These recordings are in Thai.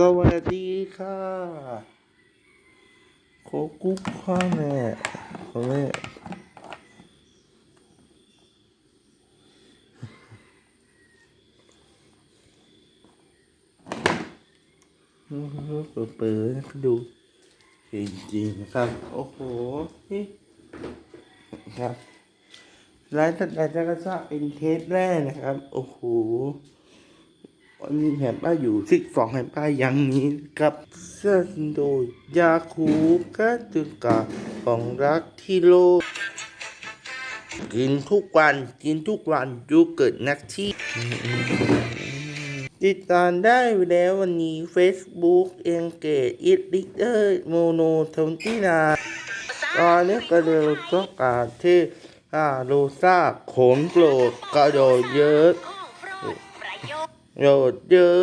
สวัสดีค่ะโคกุ๊กข้าแม่ข้าแม่เปิดเปิดๆดูจริงๆนะครับ โอ้โห นี่ครับร้านตัดแต่ก็ทราบเป็นเทสแรกนะครับ โอ้โห มีแผ่นป้ายอยู่ซิกสองแผ่นป้ายอย่างนี้ครับเสื้อโดยยาคูกาตุกาของรักที่โลก กินทุกวันกินทุกวันยูเกิดนักที่ ติดตามได้แล้ววันนี้ Facebook เองเกตอิทลิเตอร์โมโนทนที่นาตอนนี้ก็เร็วต้องการที่อาโรซาขนโกรธกระโดดเยอะ โยดเยอะ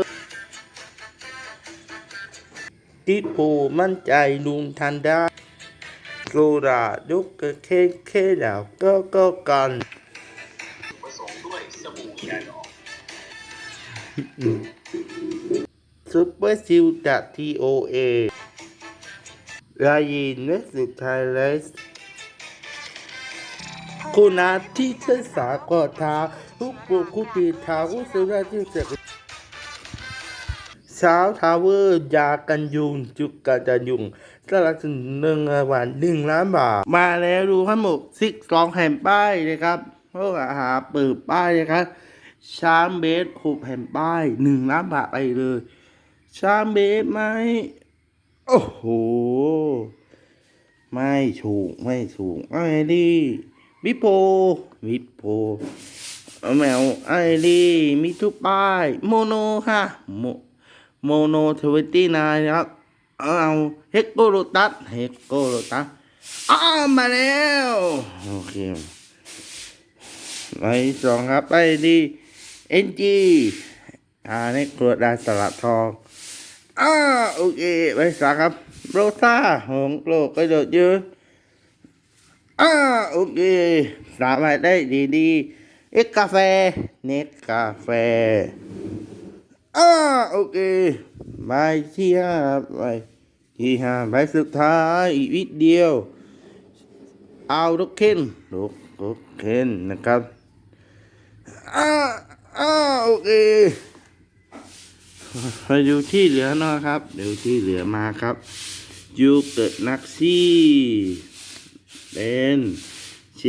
ที่ปูมั่นใจลุงทันได้โซดาดุกกระเคเคดาวก็ก็กันผสมด้วยสบู่แคนออกซุปเปอร์ซิลจากทีโอเอลายินและสุดท้ายเลสคุณอาที่เทศากอทาทุกปุกคุตีทาวุสุราที่เสก เช้าทาวเวอร์ยากันยุง จุกกันจะยุงสลักถึงหนึ่งรางวันหนึ่งล้านบาท มาแล้วดูทั้งหมดซิกสองแผ่นป้ายนะครับพวกอาหารเปิดป้ายนะครับชามเบสหกแผ่นป้ายหนึ่งล้านบาทไปเลยชามเบสไหมโอ้โห ไม่ถูกไม่ถูกไอ้ดีวิโพวิโพแมวไอ้ดีมีทุกป้าย โมโนค่ะโม โมโนทเวนตี้นายครับเอาเฮกโกโรตัสเฮกโกโรตัสอ้ามาแล้ว โอเคไปสองครับ ไปดีเอ็นจีอ่านี่กรวดดาสลัดทองอ่าโอเคไปสามครับโรซาหงโลกกระโดดยืนอ่าโอเคสามไปได้ดีดีเอ็กกาแฟเน็กกาแฟ อ่าโอเคใบที่ห้าครับใบที่ห้าใบสุดท้ายอีกวิดเดียว เอาลูกเข็นลูกลูกเข็นนะครับอ้าอ้าโอเคมาดูที่เหลือหนะครับดูที่เหลือมาครับยูเกิดนักซี่เป็นเช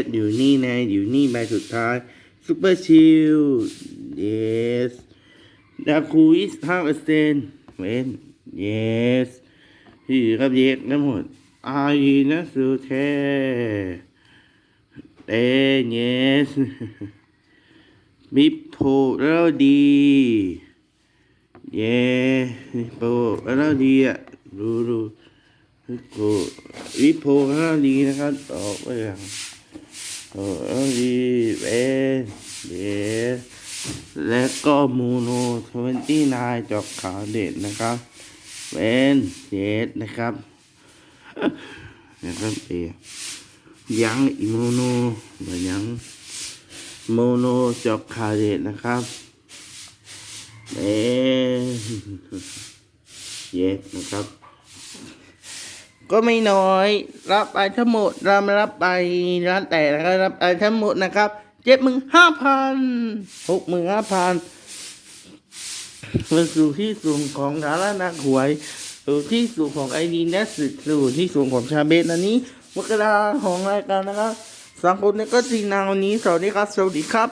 ดอยู่นี่ไงอยู่นี่ใบสุดท้ายซูเปอร์ชิลเยสดาคูอิส ห้าเปอร์เซ็นต์เป็นเยสที่ครับเยสทั้งหมดอายีนะสุเทเตเยสมิโพแล้วดี เย่มิโพแล้วดีอะดูดูมิโพมิโพแล้วดีนะครับต่อไปอย่างโอ้แล้วดีเป็นเย่และก็มูโน ทเวนตี้นายจอกขาวเด็ดนะครับเป็นเจ็ดนะครับนะครับเอยังอิโมโนหมือยังโมโนจอบคาเดตนะครับเอ๊เย็ดนะครับ ก็ไม่น้อย รับไปทั้งหมดรับรับไปร้านแต่แล้วก็รับไปทั้งหมดนะครับเจ็ดหมื่นห้าพันหกหมื่นห้าพัน มาสู่ที่สูงของฐานะนักหวยสู่ที่สูงของไอดีเนสสู่ที่สูงของชาเบสอันนี้มกราของรายการนะครับสังคนนี้ก็จีนาวันนี้สวัสดีครับสวัสดีครับ